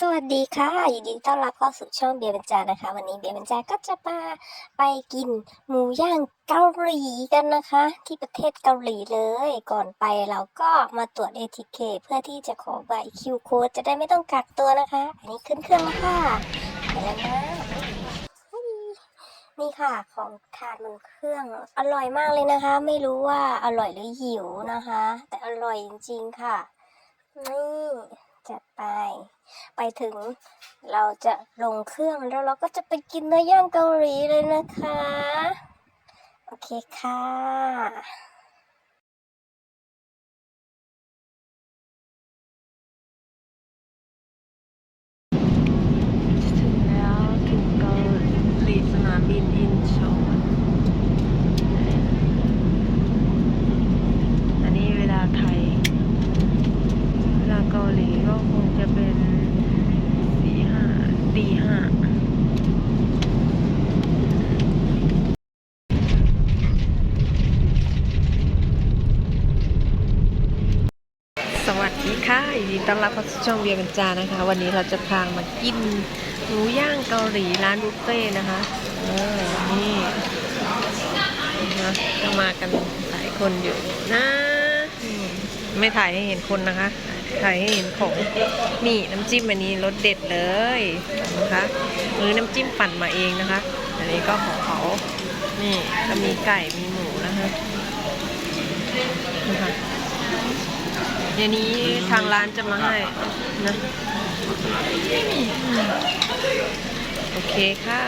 สวัสดีค่ะ ยินดีต้อนรับเข้าสู่ช่องเบียร์บรรจานะคะ วันนี้เบียร์บรรจาก็จะมาไปกินหมูย่างเกาหลีกันนะคะ ที่ประเทศเกาหลีเลย ก่อนไปเราก็มาตรวจ ATK เพื่อที่จะขอใบคิวโค้ดจะได้ไม่ต้องกักตัวนะคะ อันนี้ขึ้นเครื่องแล้วค่ะไปแล้วนะนี่ค่ะของทานบนเครื่องอร่อยมากเลยนะคะ ไม่รู้ว่าอร่อยหรือหิวนะคะ แต่อร่อยจริงๆค่ะนี่จัดไป ไปถึงเราจะลงเครื่องแล้วเราก็จะไปกินเนื้อย่างเกาหลีเลยนะคะ โอเคค่ะถึงแล้วถึงเกาหลีสนามบินอินชอนอันนี้เวลาไทย เวลาเกาหลีก็คงจะเป็นสี่ห้าตีห้าส วัสดีค่ะยินดีต้อนรับเข้าสู่ช่องเบียร์กัญจานะคะ วันนี้เราจะพามากินหมูย่างเกาหลีร้านบุฟเฟ่ต์นะคะเออนี่นะก็มากันหลายคนอยู่นะไม่ถ่ายให้เห็นคนนะคะ ถ่ายให้เห็นของนี่น้ำจิ้มอันนี้รสเด็ดเลยนะคะมือน้ำจิ้มปั่นมาเองนะคะ อันนี้ก็ของเขานี่ก็มีไก่มีหมูนะคะนะคะ เดี๋ยวนี้ทางร้านจะมาให้นะโอเคค่ะ